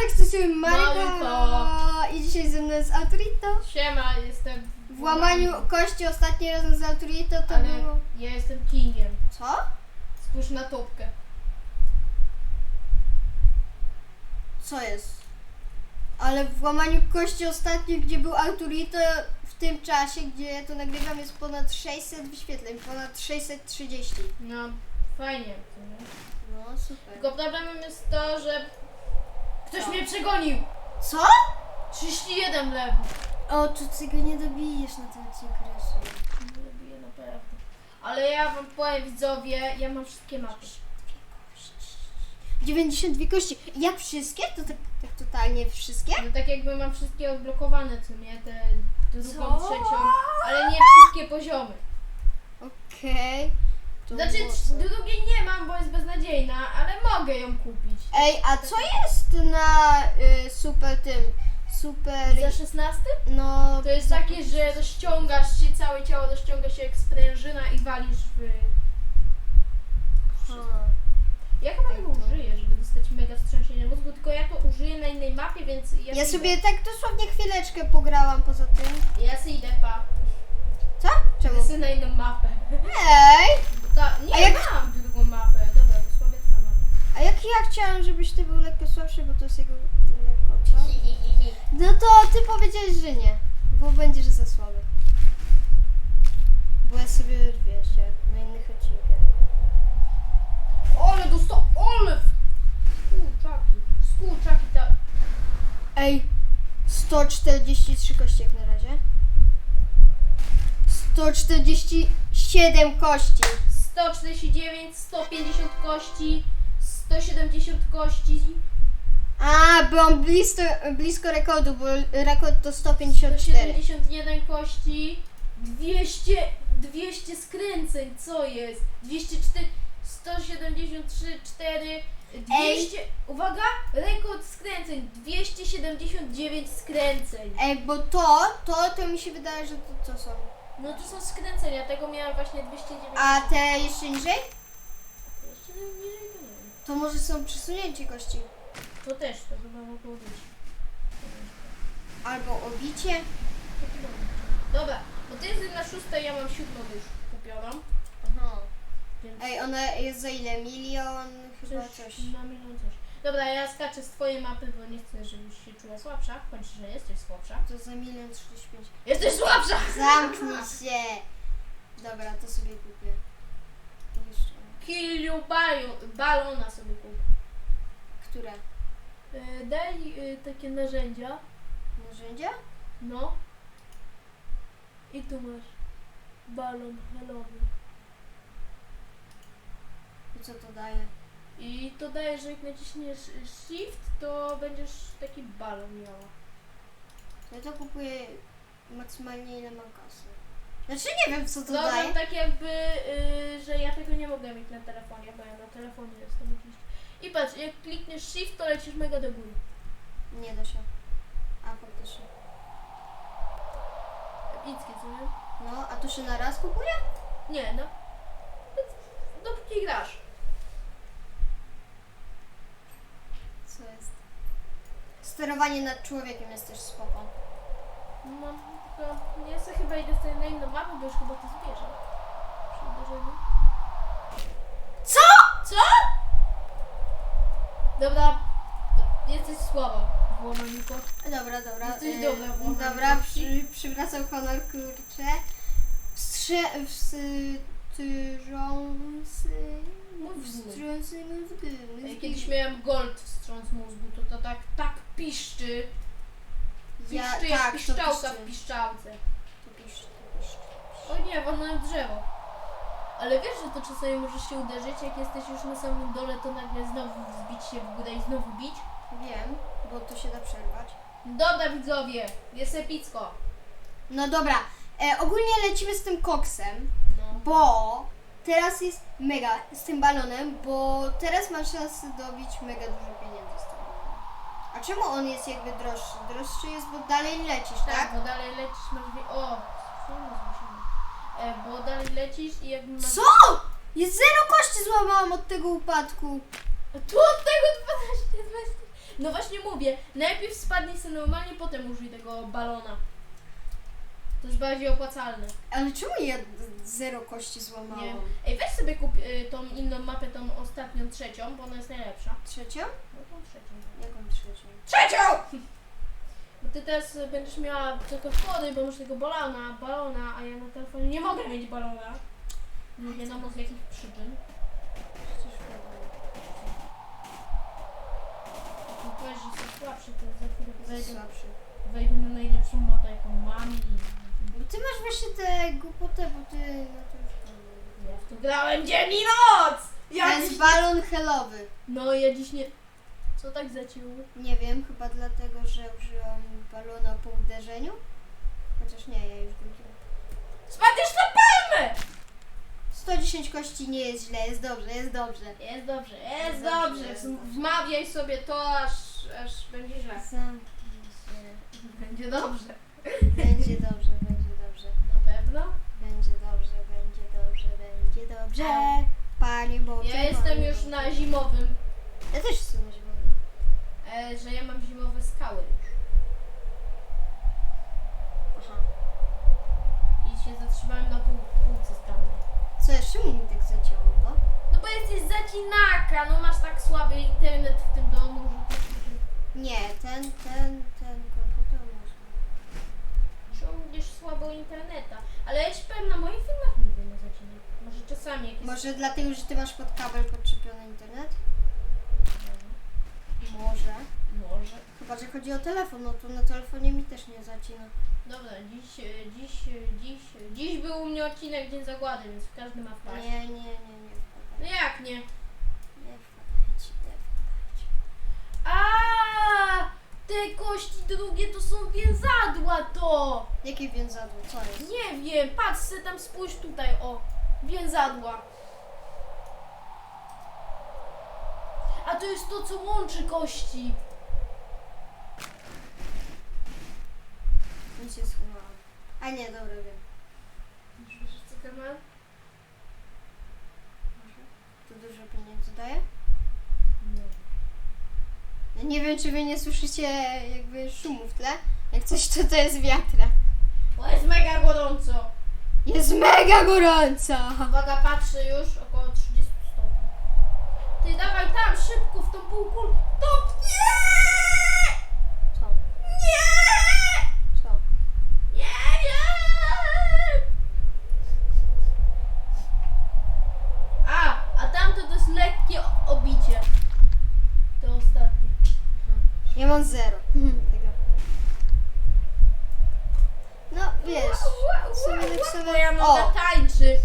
Siemanko, z tej Mariko. i dzisiaj ze mną jest Autorito. Siema, jestem W łamaniu kości ostatni razem z Autorito to ale było... ja jestem kingiem. Co? Spójrz na topkę. Co jest? Ale w łamaniu kości ostatnio, gdzie był Autorito, w tym czasie, gdzie ja to nagrywam, jest ponad 600 wyświetleń, ponad 630. No, fajnie. co nie? No, super. Tylko problemem jest to, że ktoś mnie przegonił. Co? 31 lewo. O, tu ty go nie dobijesz na tym odcinku raczej. Nie lubię naprawdę. Ale ja wam powiem widzowie, ja mam wszystkie mapy. 92 kości. Jak wszystkie? To tak, tak totalnie wszystkie? No tak jakby mam wszystkie odblokowane, co nie? Te drugą, Co? trzecią, ale nie wszystkie poziomy. Okej. To Znaczy mocno. drugiej nie mam, bo jest beznadziejna, ale mogę ją kupić. Ej, a co jest na y, super tym? Super. Za 16? No. To jest takie, że rozciągasz się, całe ciało rozciąga się jak sprężyna i walisz w... Ha. Ja chyba tego użyję, żeby dostać mega wstrząsienie mózgu, tylko ja to użyję na innej mapie, więc ja, Ja idę. sobie tak dosłownie chwileczkę pograłam poza tym. Ja sobie idę, pa. Co? Czemu? Sobie na inną mapę. Ej! Nie, A jak- mam drugą mapę. Dobra, to słabiecka mapa. A jak ja chciałam, żebyś ty był lekko słabszy, bo to jest jego lekko, co? No to ty powiedziałeś, że nie. Bo będziesz za słaby. Bo ja sobie wiesz, jak na innych odcinkach. Ole, dostał, ole! Skurczaki, skurczaki, ta... Ej, 143 kości jak na razie. 147 kości. 149, 150 kości, 170 kości, A, byłam blisko, blisko rekordu, bo rekord to 154. 171 kości, 200, 200 skręceń, co jest? 204, 173, 4, 200, uwaga, rekord skręceń, 279 skręceń. Ej, bo to, to, to mi się wydaje, że to, to są. No to są skręcenia, tego miałam właśnie 209. A te jeszcze niżej? Jeszcze niżej to nie wiem. To może są przesunięcie kości. To też, to chyba mogło być. Albo obicie. Dobra, bo ty jest na szóstej, ja mam siódmą już kupioną. Aha. Więc Ej, ona jest za ile? Milion? Chyba coś. Na milion coś. Dobra, ja skaczę z twojej mapy, bo nie chcę, żebyś się czuła słabsza. Bądź, że jesteś słabsza. To za milion 35. Jesteś słabsza! Zamknij się! Dobra, to sobie kupię. To Jeszcze. Kill you balon, balona sobie kup. Które? E, daj e, takie narzędzia. Narzędzia? No. I tu masz balon helowy. I co to daje? I to daje, że jak naciśniesz shift, to będziesz taki balon miała. Ja to kupuję maksymalnie ile mam kasy. Znaczy nie wiem co to No daje. tam tak jakby, y, że ja tego nie mogę mieć na telefonie, bo ja na telefonie jestem jakiś. I patrz, jak klikniesz shift, to lecisz mega do góry. Nie da się. A faktycznie. Epickie, co nie? No, a to się na raz kupuje? Nie, no. Dopóki grasz. Co jest? Sterowanie nad człowiekiem jest też spoko. No, tylko nie chcę chyba idę sobie na inną mapę, bo już chyba to zbierze. Przy uderzeniu. Co? Co? Dobra, jesteś słaba w łamaniu kod. Dobra, dobra. Jesteś y, dobra w Dobra, przy, przywracam honor, kurczę. Wstrze... Wstrząsy... mózgu, to to tak, tak piszczy. Ja, Piszczy jak tak, to piszczałka piszczy. w piszczałce. To piszczy, to piszczy. O nie, wolne drzewo. Ale wiesz, że to czasami możesz się uderzyć, jak jesteś już na samym dole, to nagle znowu zbić się w górę i znowu bić. Wiem, bo to się da przerwać. Dobra widzowie, jest epicko. No dobra, e, ogólnie lecimy z tym koksem, No. bo teraz jest mega z tym balonem, bo teraz masz szansę dobić mega dużo pieniędzy z tym balonem. A czemu on jest jakby droższy? Droższy jest, bo dalej lecisz, tak? Tak, bo dalej lecisz, masz... Wie... O! co musimy? E, bo dalej lecisz i jakby masz... Co? Jest zero kości złamałam od tego upadku. Tu od tego 12, 20... No właśnie mówię, najpierw spadnij sobie normalnie, potem użyj tego balona. To jest bardziej opłacalne. Ale czemu ja zero kości Nie. złamałam? Ej, weź sobie kup y, tą inną mapę, tą ostatnią, trzecią, bo ona jest najlepsza. Trzecią? No tą trzecią. Jaką trzecią? Trzecią! Bo ty teraz y, będziesz miała tylko szkody, bo masz tego balona, balona, a ja na telefonie nie mogę mieć balona. Nie wiadomo z jakich przyczyn. Przecież wiadomo. Że są słabsze, to za chwilę wejdę, Słabszy. wejdę na najlepszą mapę, jaką mam i... Bo ty masz właśnie tę głupotę, bo ty na to już Ja w to grałem dzień i noc! Ja jest dziś... balon helowy. No, ja dziś nie... Co tak zaciął? Nie wiem, chyba dlatego, że użyłam balona po uderzeniu. Chociaż nie, ja już wziąłem. Spadniesz na palmę! 110 kości nie jest źle, jest dobrze, jest dobrze. Jest dobrze, jest Jest dobrze. dobrze, jest Wm- dobrze. Wmawiaj sobie to, aż, aż będzie źle. Zamknij się. Będzie dobrze, będzie dobrze. Na pewno. Będzie dobrze, będzie dobrze, będzie dobrze. Panie Boże. Ja jestem Panie już Boże. na zimowym, Ja też jestem na zimowym. e, że ja mam zimowe skały już. Aha. I się zatrzymałem na pół, półce skalnej. Co jeszcze mi tak zacięło, bo? No bo jesteś zacinaka, no masz tak słaby internet w tym domu, że to Nie, ten, ten, ten komputer może. ciągniesz słabo interneta. Ale ja ci powiem, na moich filmach nie. Może czasami jakieś... Może dlatego, że ty masz pod kabel podczepiony internet? Może. Może. Chyba, że chodzi o telefon, no to na telefonie mi też nie zacina. Dobra, dziś, e, dziś, e, dziś, e, dziś był u mnie odcinek Dzień Zagłady, więc każdy ma wpaść. Nie, nie, nie, nie No jak nie? Nie wpadajcie, nie wpadajcie. A, te kości drugie to są więzadła to! Jakie więzadło, co jest? Nie wiem, patrz se tam spójrz tutaj, o, więzadła. A to jest to, co łączy kości. Mi się schowałam. A nie, dobra, wiem. Wiesz, co to ma? Może. To dużo pieniędzy daje? Nie. Ja nie wiem, czy wy nie słyszycie jakby szumu w tle. Jak coś, to to jest wiatrak. Bo jest mega gorąco. Jest mega gorąco! Uwaga, patrzę już, około 30 stopni. Ty dawaj tam, szybko, w tą półkulę. To nie! Co? Nie! Co? Nie, nie! A, a tamto to jest lekkie obicie. To ostatnie. Ja mam zero. Tego. No, wiesz. sobie tak sobie- Moja noga O! tańczy.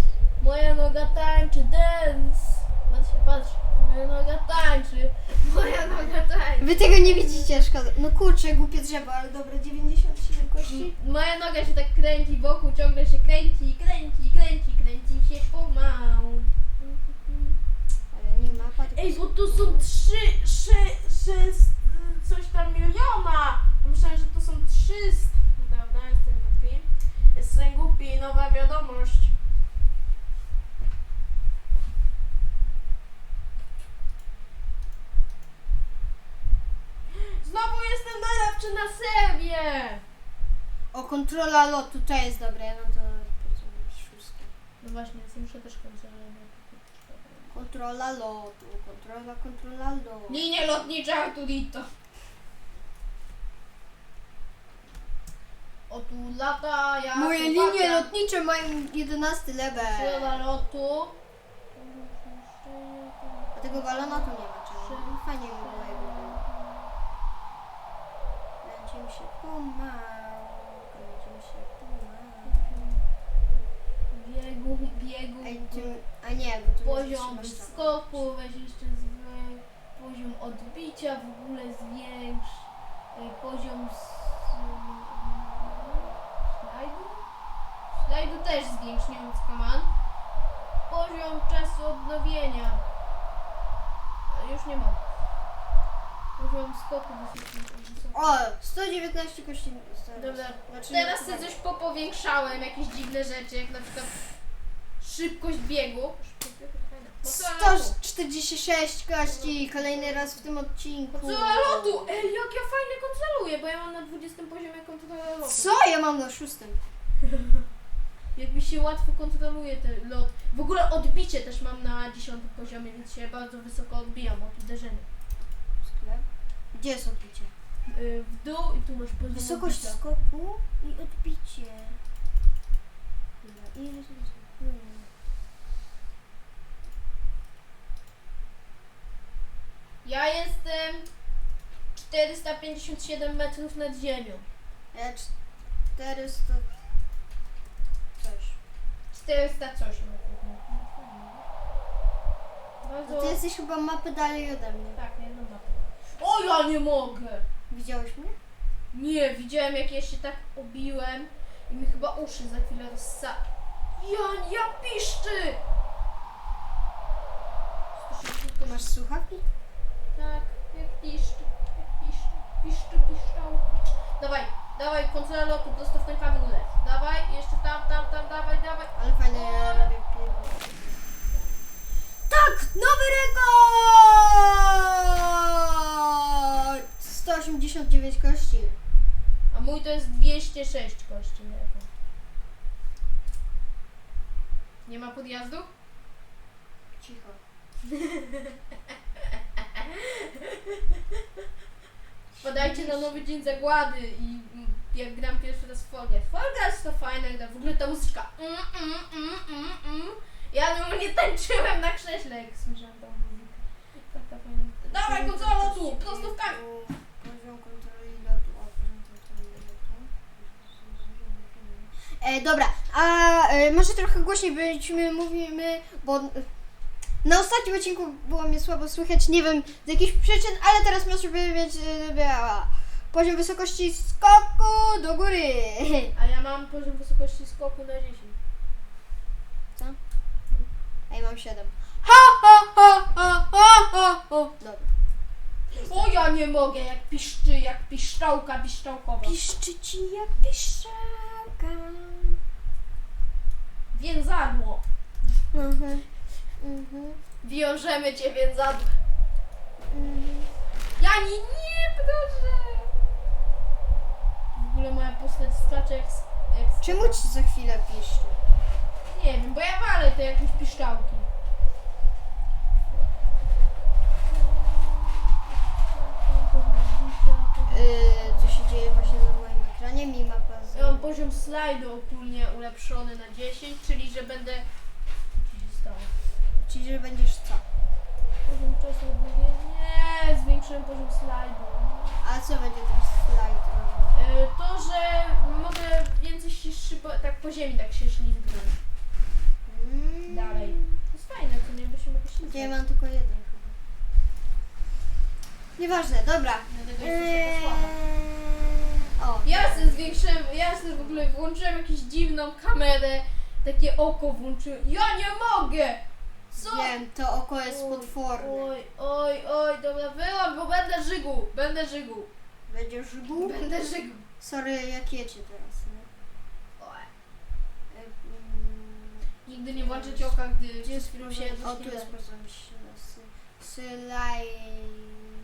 Moja noga tańczy, dance. Patrz, patrz. Moja noga tańczy. Moja noga tańczy. Wy tego szkoda. No kurczę, głupie drzewo, ale dobra, 97 kości. Moja noga się tak kręci wokół, ciągle się kręci, kręci, kręci, kręci się pomału. Ale nie ma tylko Ej, bo tu są trzy, szy, sześć, coś tam miliona. Myślałem, że to są trzysta. Prawda, jestem głupi. Jestem głupi, nowa wiadomość. Znowu jestem najlepszy na serwie! O, kontrola lotu, to jest dobre, ja mam to powiedzmy szóste. No właśnie, więc muszę też kontrolować. Kontrola lotu, kontrola, kontrola lotu. Linie lotnicze Arturito. O tu lata, ja Moje linie lotnicze mają 11 level. Siła lotu. A tego balona tu nie ma, czemu? Fajnie by było jakby. Kręcimy się pomału, Biegu, biegu. Ej, tym, a nie, bo tu Poziom tam. skoku, weź jeszcze zwy, poziom odbicia w ogóle zwiększ. Ej, Poziom s- slajdu? Slajdu też zwiększ, nie wiem co man. Poziom czasu odnowienia. E, Już nie mam. Poziom skoku. O, 119 kości. Dobra, Znaczy, Teraz nie, sobie coś popowiększałem, jakieś dziwne rzeczy, jak na przykład szybkość biegu. Szybkość biegu to fajne. Konsola lotu. 146 kości, kolejny raz w tym odcinku. Konsola lotu! Ej, jak ja fajnie kontroluję, bo ja mam na 20 poziomie kontrolę lotu. Co? Ja mam na szóstym. Jak mi się łatwo kontroluje ten lot. W ogóle odbicie też mam na 10 poziomie, więc się bardzo wysoko odbijam od uderzenia. Sklep. Gdzie jest odbicie? Yy, w dół i tu masz poziom Wysokość odbicia. skoku i odbicie. Dobra, ile to jest? Hmm. Ja jestem 457 metrów nad ziemią. Ja 400 coś. 400 coś. No, Bardzo... ty jesteś chyba mapy dalej ode mnie. Tak, jedną mapę. O, ja nie mogę! Widziałeś mnie? Nie, widziałem jak ja się tak obiłem i mi chyba uszy za chwilę rozsa... Ja, ja piszczy! Ty masz słuchawki? Tak, jak piszczy, piszczy, piszczał. Dawaj, dawaj, kontrola lotu, prosto w ten kamień Dawaj, jeszcze tam, tam, tam, dawaj, dawaj. Ale fajnie ja robię pierdolę. Tak! Nowy rekord! 189 kości. A mój to jest 206 kości. Nie ma podjazdu? Cicho. Podajcie na nowy dzień zagłady i jak gram pierwszy raz w Fall Guys. Fall Guys to fajna w ogóle ta muzyczka. Mm, mm, mm, mm, mm. Ja nie tańczyłem na krześle, jak słyszałem tą muzykę. Taka fajna. Dawaj, konsola lotu, prosto w kamień. E, dobra, a e, może trochę głośniej byśmy mówimy, bo na ostatnim odcinku było mnie słabo słychać, nie wiem z jakich przyczyn, ale teraz może mieć e, biała. poziom wysokości skoku do góry. A ja mam poziom wysokości skoku na 10. Co? A ja mam 7. Ha, ha, ha, ha, ha, ha, ha. Dobra. O ja nie mogę, jak piszczy, jak piszczałka piszczałkowa. Piszczy ci jak piszczałka. Więzadło. Mhm. Mhm. Wiążemy cię więzadłem. Mhm. Ja nie, nie, proszę. W ogóle moja postać skacze jak... s- jak Czemu ci za chwilę piszczy? Nie wiem, bo ja walę te jakieś piszczałki. Yy, co się dzieje właśnie na moim ekranie? Mi mapa z... Ja mam poziom slajdu ogólnie ulepszony na 10, czyli że będę... Co się stało? Czyli, że będziesz co? Poziom czasu odnowienia... Nie, zwiększyłem poziom slajdu. A co będzie ten slajd robił? E, To, że mogę więcej się szybo, tak po ziemi tak się ślizgnąć. Mm. Dalej. To jest fajne, to nie by się mogło Ja ślizgnąć. mam tylko jeden chyba. Nieważne, dobra. Dlatego jesteś taka słaba. Eee, o. Ja sobie zwiększyłem, ja sobie w ogóle włączyłem jakąś dziwną kamerę, takie oko włączyłem. Ja nie mogę! Co? Wiem, to oko jest Oj, potworne. Oj, oj, oj, dobra, wyłam, bo będę żygu, będę żygu, Będziesz żgł? będę żygu. Sorry, jak jecie teraz, nie? Oj. E, mm, Nigdy nie włączyć oka, gdy Gdzie jest film się O, tu jest zaśpiewa. poziom śle- Slaj...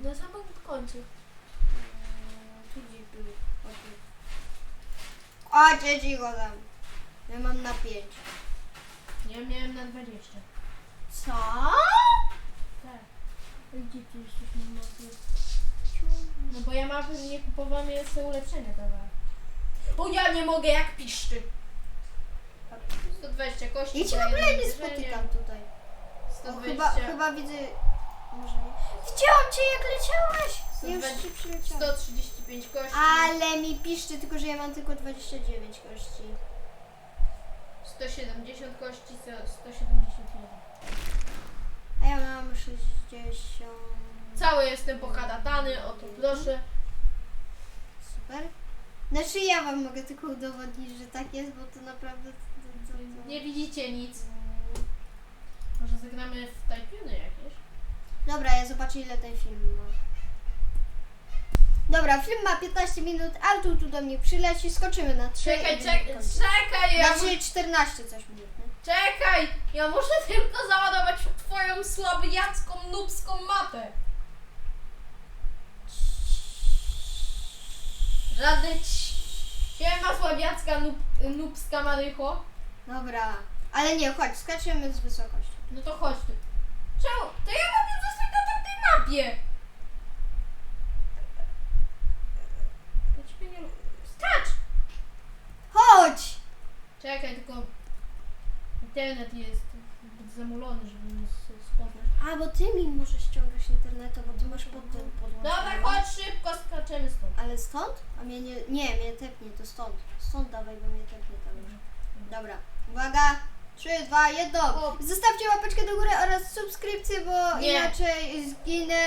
Na samym końcu. Eee, Tu gdzieś był. O, tu. Chodźcie cicho tam. Ja mam na 5. Ja miałem na 20. Co? Tak. Gdzie ty jesteś? No bo ja mapy nie kupowałam, sobie ulepszenia dawałam. O ja nie mogę, jak piszczy. 120 kości. Ja cię w ogóle nie uderzenie. spotykam tutaj. O, 120. chyba, chyba widzę... Może nie. Widziałam cię jak leciałaś! Ja już Sto ci przyleciałam. 135 kości. Ale mi piszczy, tylko że ja mam tylko 29 kości. 170 kości, sto- 171. A ja mam 60. Cały jestem pokadatany, oto proszę. Super. Znaczy ja wam mogę tylko udowodnić, że tak jest, bo to naprawdę... To, to, to, Nie widzicie nic. Mm. Może zagramy w Tycoony jakieś? Dobra, ja zobaczę ile ten film ma. Dobra, film ma 15 minut, Artur tu do mnie przyleci, skoczymy na 3 Czekaj, czekaj, czekaj, ja mu... Znaczy 14 coś nie? czekaj, ja muszę tylko załadować twoją słabiacką, nubską mapę. Żadne ć- Siema słabiacka, nub, nubska marycho. Dobra, ale nie, chodź, skaczemy z wysokości. No to chodź tu. Czemu? To ja mogę zostać na tamtej mapie. Ja ciebie nie... Skacz! Chodź! Czekaj, tylko internet jest zbyt zamulony, żeby mi s- spoznać. A, bo ty mi możesz ściągać internetu, bo ty masz pod tym podłączony. Dobra, chodź szybko, skaczemy stąd. Ale stąd? A mnie nie, nie, mnie tepnie, to stąd. Stąd dawaj, bo mnie tepnie tam już. Dobra, uwaga. 3, 2, 1. O. Zostawcie łapeczkę do góry oraz subskrypcję, bo Nie. inaczej zginę.